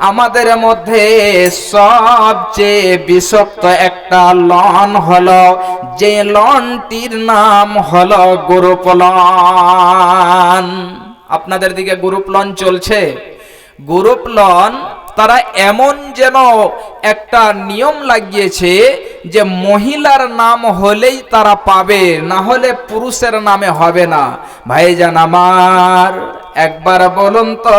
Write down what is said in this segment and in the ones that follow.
আমাদের মধ্যে সবচেয়ে বিষাক্ত একটা লন হলো, যে লনটির নাম হলো গ্রুপ লন। আপনাদের দিকে গ্রুপ লন চলছে? গ্রুপ লন তারা এমন যেন একটা নিয়ম লাগিয়েছে যে মহিলার নাম হলেই তারা পাবে, না হলে পুরুষের নামে হবে না। ভাইজান আমার একবার বলুন তো,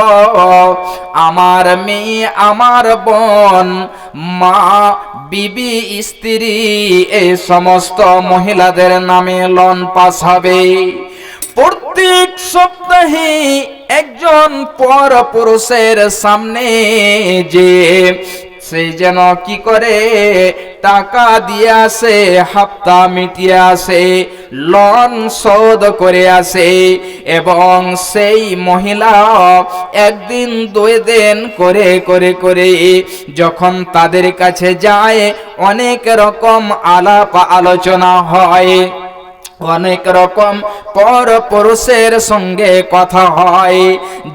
আমার মেয়ে, আমার বোন, মা, বিবি, স্ত্রী এই সমস্ত মহিলাদের নামে লন পাস হবে। প্রত্যেক সপ্তাহে একজন পর পুরুষের সামনে যে, সে যেন কি করে টাকা দিয়ে আসে, হাপ্তা মিটিয়ে আসে লন শোধ করে আসে, এবং সেই মহিলা একদিন দুই দিন করে করে করে যখন তাদের কাছে যায়, অনেক রকম আলাপ আলোচনা হয়। অনেক রকম পর পুরুষের সঙ্গে কথা হয়।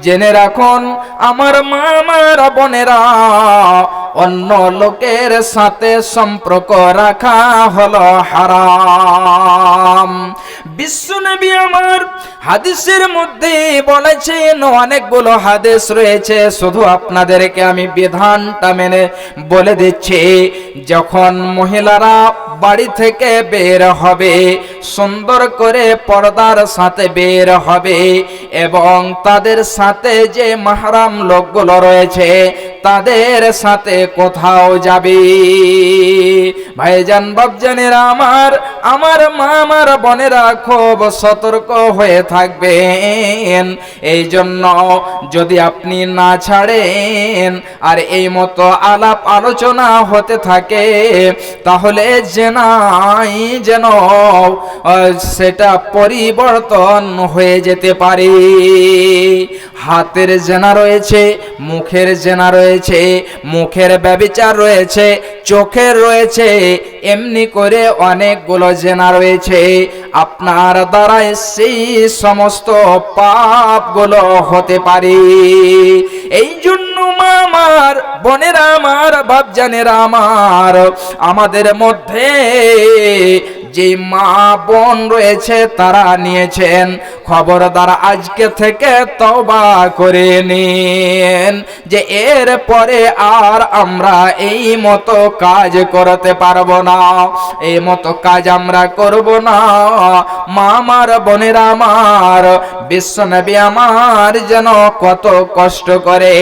জেনে রাখুন, আমার মামার বোনেরা অন্য লোকের সাথে সম্পর্ক রাখা হলো হারাম। বিশ্বনবী আমার হাদিসের মধ্যে বলেছেন, অনেকগুলো হাদিস রয়েছে, শুধু আপনাদেরকে আমি বিধানটা মেনে বলে দিচ্ছি। যখন মহিলারা বাড়ি থেকে বের হবে, সুন্দর করে পর্দার সাথে বের হবে এবং তাদের সাথে যে মাহারাম লোকগুলো রয়েছে, তাদের সাথে কোথাও যাবে। ভাইজান বাবজানেরা আমার আমার মা, আমার বোনেরা খুব সতর্ক হয়ে থাকবেন। এই জন্য যদি আপনি না ছাড়েন আর এই মতো আলাপ আলোচনা হতে থাকে, তাহলে জেনাই যেন সেটা পরিবর্তন হয়ে যেতে পারে। হাতের জেনা রয়েছে, মুখের জেনা রয়েছে, মুখের ব্যবিচার রয়েছে, চোখের রয়েছে, এমনি করে অনেকগুলো জেনা রয়েছে। আপনার দ্বারাই সেই সমস্ত পাপগুলো হতে পারে। এই জন্য আমার বোনেরা আমার, বাপজানেরা আমার, আমাদের মধ্যে যে মা বোন রয়েছে, তারা নিয়েছেন। খবরদার আজকে থেকে তবা করে নিন, যে এর পরে আর আমরা এই মতো কাজ করতে পারব না। এই মতো কাজ আমরা করব না। মা আমার, বোনেরা আমার বিশ্বনবী আমার যেন কত কষ্ট করে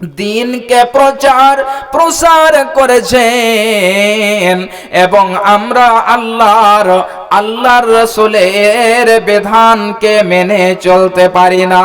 দিনকে প্রচার প্রসার করেছেন এবং আমরা আল্লাহর আল্লাহর রসুলের বিধানকে মেনে চলতে পারি না।